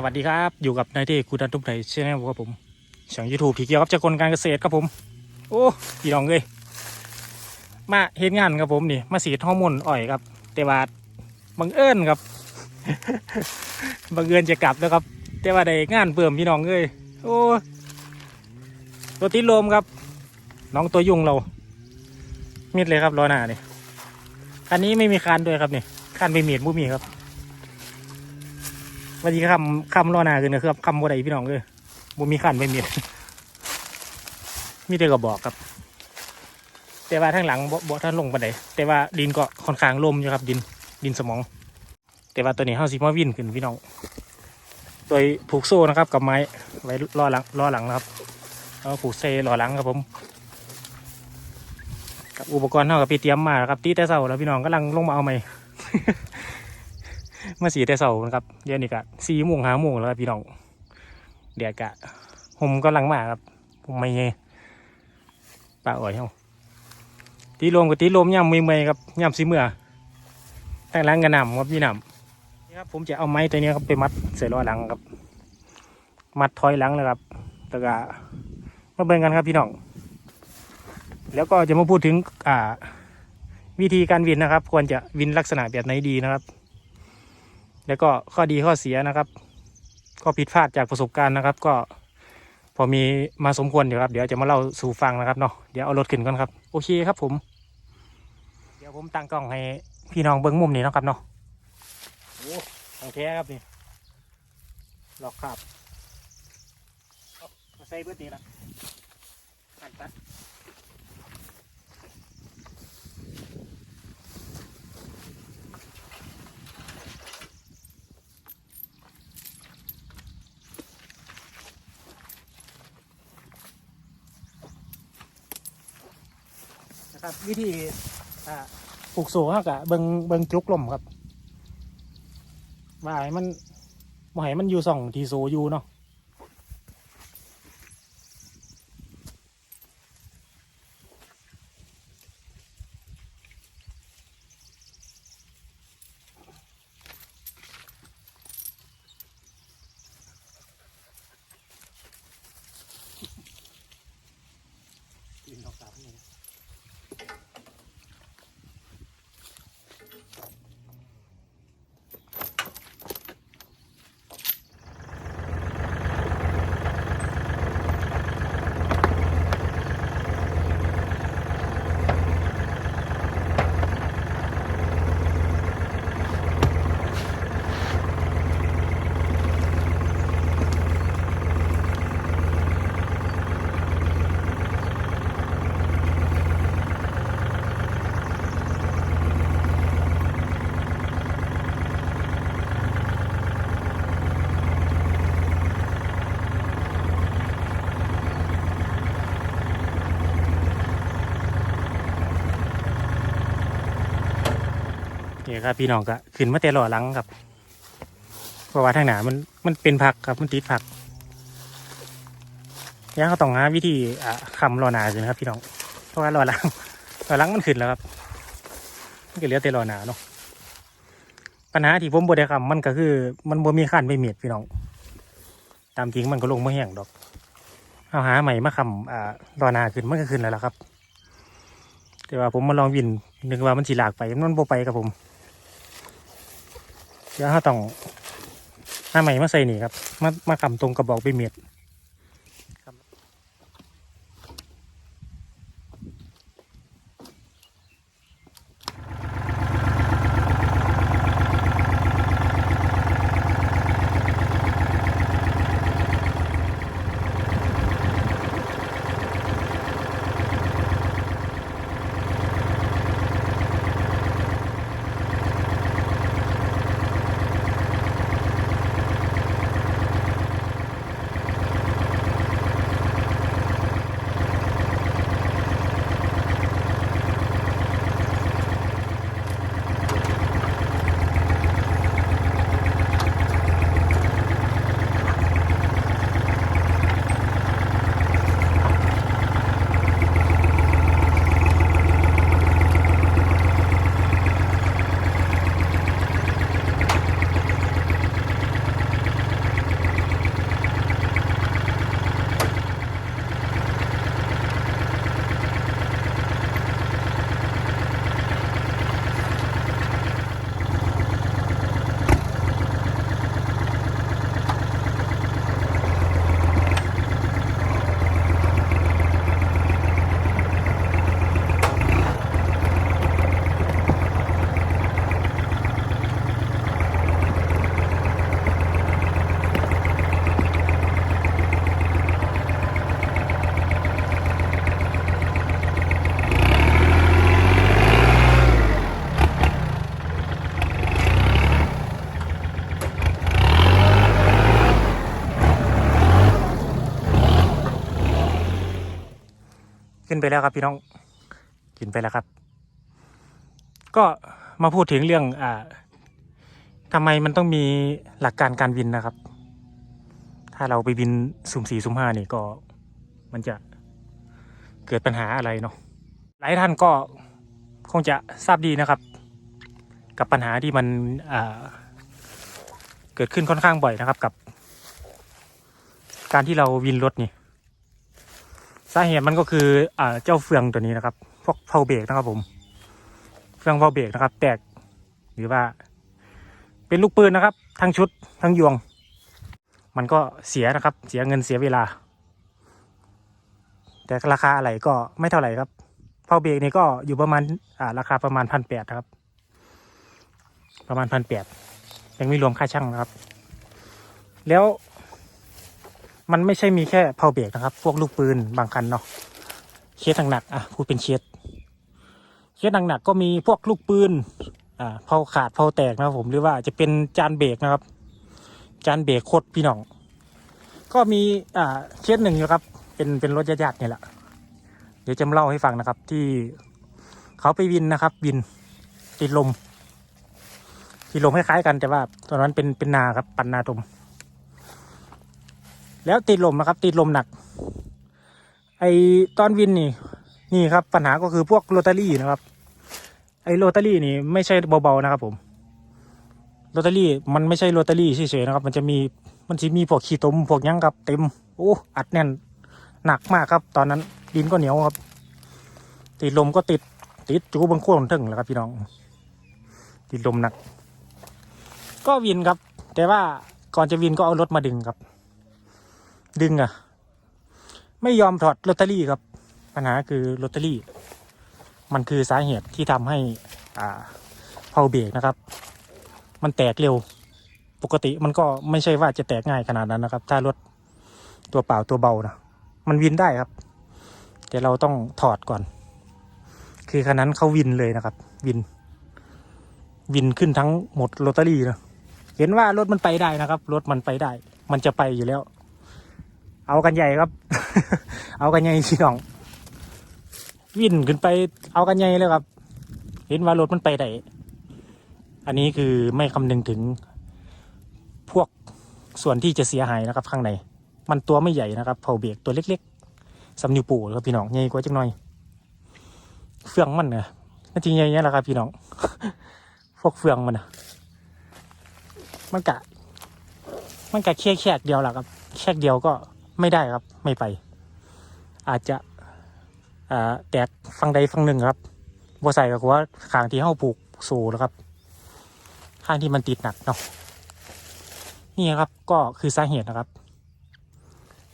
สวัสดีครับ อยู่กับนายเทคูดันทุบไทยใช่ไหมครับผมช่องยูทูบที่เกี่ยวกับจักรการเกษตรครับผม โอ้พี่น้องเลยมาเฮ็ดงานครับผมนี่ มาสีดฮอร์โมนอ่อยครับ แต่ว่าบังเอิญครับ บังเอิญจะกลับแล้วครับ แต่ว่าได้งานเพิ่มพี่น้องเลยโอ้ตัวติดลมครับ น้องตัวยุงเรา มิดเลยครับล้อหน้านี่คันนี้ไม่มีคานด้วยครับนี่คานไม่มีดบุมีครับ วันนี้คำคำรอหนาขึ้นนะครับคำว่าใดพี่น้องเลยบ่มีขันไม่มีมีแต่กระบอกครับ แต่ว่าทางหลังบ่บ่ท่านลงปานใดแต่ว่าดินก็ค่อนข้างลมอยู่ครับ ดินดินสมอง แต่ว่าตัวนี้เฮาสิมาวิ่นขึ้นพี่น้องโดยผูกโซ่นะครับ กับไม้ไว้ล้อหลังล้อหลังนะครับแล้วผูกเซล้อหลังครับผมกับอุปกรณ์เท่ากับไปเตรียมมาครับตีแต่เสาแล้วพี่น้องกำลังลงมาเอาใหม่ มาสีแต่เสาร์นะครับเดี๋ยวนี้ก็สี่โมงห้าโมงแล้วครับพี่น้องเดี๋ยวกะผมกำลังมาครับ ผมไม่เงปลาอ่อยเฮาตีลมกับตีลมย่ำมือเมยครับย่ำสีเมื่อแต่ล้างกระนำครับพี่นำนี่ครับผมจะเอาไม้ตัวนี้ครับไปมัดใส่ล้อหลังครับ มัดถอยหลังเลยครับแล้วก็มาเบิ่งกันครับพี่น้องแล้วก็จะมาพูดถึงอ่า วิธีการวินนะครับ ควรจะวินลักษณะแบบไหนดีนะครับ แล้วก็ข้อดีข้อเสียนะครับ ก็ผิดพลาดจากประสบการณ์นะครับ ก็พอมีมาสมควรเดี๋ยวครับ เดี๋ยวจะมาเล่าสู่ฟังนะครับเนาะเดี๋ยวเอารถขึ้นก่อนครับ โอเคครับผม เดี๋ยวผมตั้งกล้องให้พี่น้องเบิ้งมุมนี้นะครับเนาะโอ้ของแท้ครับนี่หลอกครับเอามาใส่เบิดนี้ละอันตัด ครับ วิธีอ่าปลูกโซ่ฮะกะเบิงเบิงจุกลมครับว่าให้มันบ่ให้มันอยู่สองทีโซอยู่เนาะ นี่ครับพี่น้องก็ขึ้นมาแต่หล่อหลังครับ เพราะว่าทางหนามันมันเป็นผักครับมันติดผักยังเขาต้องหาวิธีอ่าคำหล่อหนาสินะครับ พี่น้อง เพราะว่าหล่อหลังหล่อหลังมันขึ้นแล้วครับมันก็เหลือแต่หล่อหนาเนาะปัญหาที่ผมบ่ได้คำมันก็คือ มันบ่มีขั้นไม่เมียดพี่น้อง ตามจริงมันก็ลงไม่แห้งดอกเอาหาใหม่มาคำอ่าหล่อหนาขึ้นมันก็ขึ้นแล้วล่ะครับแต่ว่าผมมาลองวินนึกว่ามันสีหลากไปมันบ่ไปกับผม เดี๋ยวเราต้องห้าใหม่มาใส่นี่ครับ มามาคำตรงกระบอกใบเม็ด นไปแล้วครับพี่น้องกินไปแล้วครับ ก็มาพูดถึงเรื่องอ่าทำไมมันต้องมีหลักการการบินนะครับ ถ้าเราไปบินสุ่มสี่สุ่มห้านี่ก็มันจะเกิดปัญหาอะไรเนาะหลายท่านก็คงจะทราบดีนะครับ กับปัญหาที่มันอ่าเกิดขึ้นค่อนข้างบ่อยนะครับกับ การที่เราวินรถนี่ สาเหตุมันก็คืออ่าเจ้าเฟืองตัวนี้นะครับ พวกเพาเบรกนะครับผม เฟืองเพาเบรกนะครับ แตกหรือว่า เป็นลูกปืนนะครับ ทั้งชุดทั้งยวง มันก็เสียนะครับ เสียเงินเสียเวลา แต่ราคาอะไรก็ไม่เท่าไหร่ครับเพาเบรกนี่ก็อยู่ประมาณอ่าราคาประมาณพันแปดครับ ประมาณพันแปดยังไม่รวมค่าช่างนะครับ แล้ว มันไม่ใช่มีแค่เพาเบรกนะครับ พวกลูกปืนบางคันเนาะเคสหนักๆอะพูดเป็นเคสเคสหนักๆก็มีพวกลูกปืนอ่าเพาขาดเพาแตกนะครับผมหรือว่าจะเป็นจานเบรกนะครับ จานเบรกโคตรพี่น้อง ก็มีอ่าเคสหนึ่งนะครับ เป็นเป็นรถญาติๆเนี่ยแหละเดี๋ยวจะมาเล่าให้ฟังนะครับ ที่เขาไปวินนะครับวินติดลมติดลมคล้ายๆกันแต่ว่าตอนนั้นเป็นเป็นนาครับปันนาตม แล้วติดลมนะครับ ติดลมหนัก ไอตอนวินนี่ นี่ครับ ปัญหาก็คือพวกโรตารี่นะครับ ไอโรตารี่นี่ไม่ใช่เบาๆนะครับ ผมโรตารี่มันไม่ใช่โรตารี่เฉยๆนะครับ มันจะมีมันจะมีพวกขี้ตมพวกยังครับเต็มโอ้อัดแน่นหนักมากครับ ตอนนั้นดินก็เหนียวครับ ติดลมก็ติดติดจูบนโคนถึงแล้วครับพี่น้อง ติดลมหนัก ก็วินครับ แต่ว่าก่อนจะวินก็เอารถมาดึงครับ ดึงอะไม่ยอมถอดลอตเตอรี่ครับ ปัญหาคือลอตเตอรี่ มันคือสาเหตุที่ทำให้ อ่าเพาเบรกนะครับ มันแตกเร็ว ปกติมันก็ไม่ใช่ว่าจะแตกง่ายขนาดนั้นนะครับ ถ้ารถตัวเปล่าตัวเบานะมันวินได้ครับ แต่เราต้องถอดก่อน คือคันนั้นเขาวินเลยนะครับ วิน วินขึ้นทั้งหมดลอตเตอรี่นะเห็นว่ารถมันไปได้นะครับ รถมันไปได้ มันจะไปอยู่แล้ว เอากันใหญ่ครับ เอากันใหญ่พี่น้อง วิ่นขึ้นไปเอากันใหญ่เลยครับ เห็นว่ารถมันไปได้อันนี้คือไม่คำนึงถึง พวกส่วนที่จะเสียหายนะครับ ข้างใน มันตัวไม่ใหญ่นะครับเผาเบรกตัวเล็กๆสำนิวปูครับพี่น้องใหญ่กว่าจังหน่อย เฟืองมันนะน่าจริงใหญ่เนี่ยแหละครับพี่น้อง พวกเฟืองมันนะมันกะ มันกะแค่แค่เดียวแหละครับ แค่เดียวก็ ไม่ได้ครับ ไม่ไป อาจจะแตกฟังใดฟังหนึ่งครับบัวใส่กับว่าขางที่เข้าปลูกสูแล้วครับ ข้างที่มันติดหนักเนาะนี่ครับก็คือสาเหตุนะครับ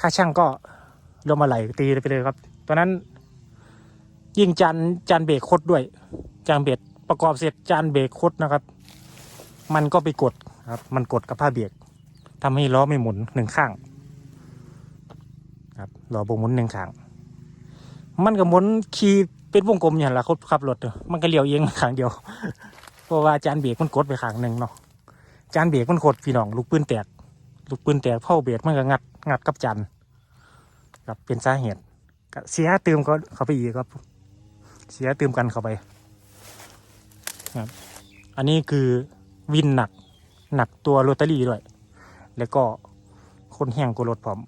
ค่าช่างก็รวมมาไหลตีไปเลยครับ ตอนนั้น ยิงจานจานเบรกคดด้วย จานเบรกประกอบเสร็จจานเบรกคดนะครับ มันก็ไปกดครับ มันกดกับผ้าเบรกทำให้ล้อไม่หมุนหนึ่งข้าง ครับล้อบงหมุนหนึ่งข้างมันก็หมุนขี่เป็นวงกลมอย่างละเขาขับรถมันก็เลี้ยวเองขางเดียว เพราะว่าจานเบรกมันกดไปขางหนึ่งเนาะจานเบรกมันกดพี่น้องลูกปืนแตกลูกปืนแตกเผาเบรกมันก็งัดงัดกับจานครับเป็นสาเหตุเสียเติมก็เข้าไปอีกครับ เสียเติมกันเข้าไปครับอันนี้คือวินหนักหนักตัวโรตารี่ด้วย แล้วก็คนแห้งกว่ารถพร้อม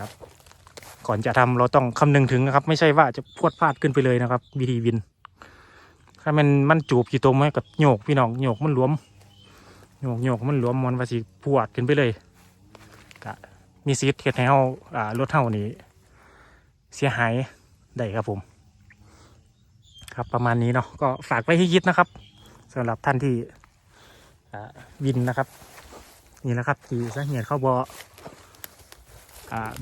ครับ ก่อนจะทำเราต้องคำนึงถึงนะครับ ไม่ใช่ว่าจะพวดพลาดขึ้นไปเลยนะครับ วิธีวิน ถ้ามันมันจูบกี่ตมให้กับโยกพี่น้องโยกมันหลวมโยกโยกมันหลวมมันว่าสิปวดขึ้นไปเลยก็มีซีดเฮ็ดให้เฮาอ่ารถเฮานี้ เสียหายได้ครับผม ครับประมาณนี้เนาะก็ฝากไว้ให้คิดนะครับสำหรับท่านที่วินนะครับ นี่แหละครับ ที่สาเหตุเขาบออ่า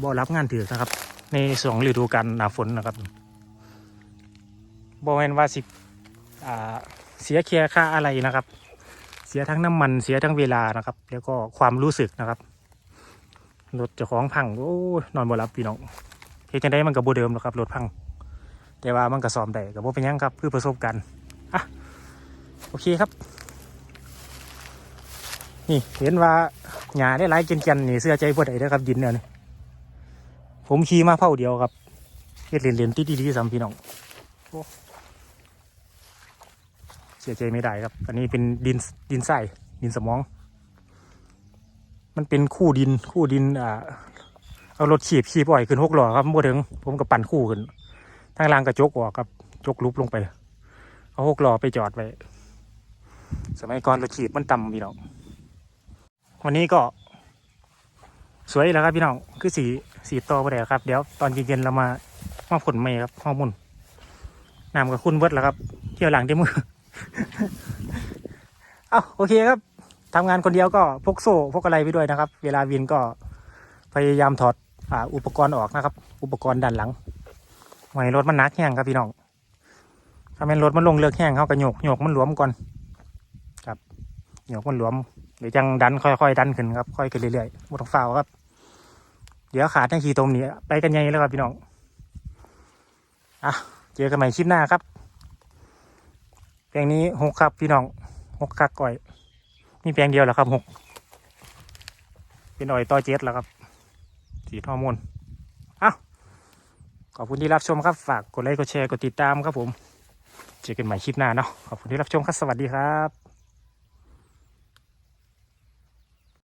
บ่รับงานถือนะครับ ในสองฤดูกาลหนาฝนนะครับบ่แม่นว่าสิเสียเคลียค่าอะไรนะครับ เสียทั้งน้ำมันเสียทั้งเวลานะครับ แล้วก็ความรู้สึกนะครับรถจ้าของพังโอ้นอนบ่หลับพี่น้องเฮ็ดจังไดมันกับโบเดิมหรอกครับรถพัง แต่ว่ามันก็ซ่อมได้กับโบเป็นยังครับคือประสบการณ์อะโอเคครับ นี่เห็นว่าหญ้าได้หลายเกลียนๆนี่เสื้อใจบ่ได้เด้อครับดินเนี่ยนี่ ผมขี่มาเผ่าเดียวครับเฮ็ดเรียนๆติดดีๆสามพี่น้องเสียใจไม่ได้ครับ อันนี้เป็นดินดินทรายดินสมอง มันเป็นคู่ดินคู่ดินอ่าเอารถขีบขีบอ่อยขึ้นหกหล้อครับบ่ถึง ผมก็ปั่นคู่ขึ้นทางล่างกระจกออกครับจกลุบลงไป เอาหกหล้อไปจอดไว้สมัยก่อนรถขีบมันต่ำพี่น้องวันนี้ก็ สวยแล้วครับพี่น้องคือสีสีโตไปเลยครับ เดี๋ยวตอนเย็นๆเรามามาผลใหม่ครับข้อมูลน้ำกับคุณเวิร์ดแล้วครับ เที่ยวหลังที่มือเอาโอเคครับทำงานคนเดียวก็พกโซ่พกอะไรไปด้วยนะครับ เวลาวินก็พยายามถอดอ่าอุปกรณ์ออกนะครับ อุปกรณ์ด้านหลังไว้รถมันนักแห้งครับพี่น้องถ้าเป็นรถมันลงเลือกแห้งเขาก็โยกโยกมันหลวมก่อนครับโยกมันหลวมเดี๋ยวจังดันค่อยๆดันขึ้นครับค่อยขึ้นเรื่อยๆหมดต้องฝ้าครับ เดี๋ยวขาดทั้งขี่ตมนี้ไปกันยังไงแล้วครับพี่น้องอะเจอกันใหม่คลิปหน้าครับแปลงนี้หกครับพี่น้องหกคักก่อยมีแปลงเดียวแหละครับหกเป็นอ่อยต่อเจ็ดแล้วครับสีทอร์โมนอะขอบคุณที่รับชมครับ ฝากกดไลค์กดแชร์กดติดตามครับผม เจอกันใหม่คลิปหน้าเนาะขอบคุณที่รับชมครับ สวัสดีครับ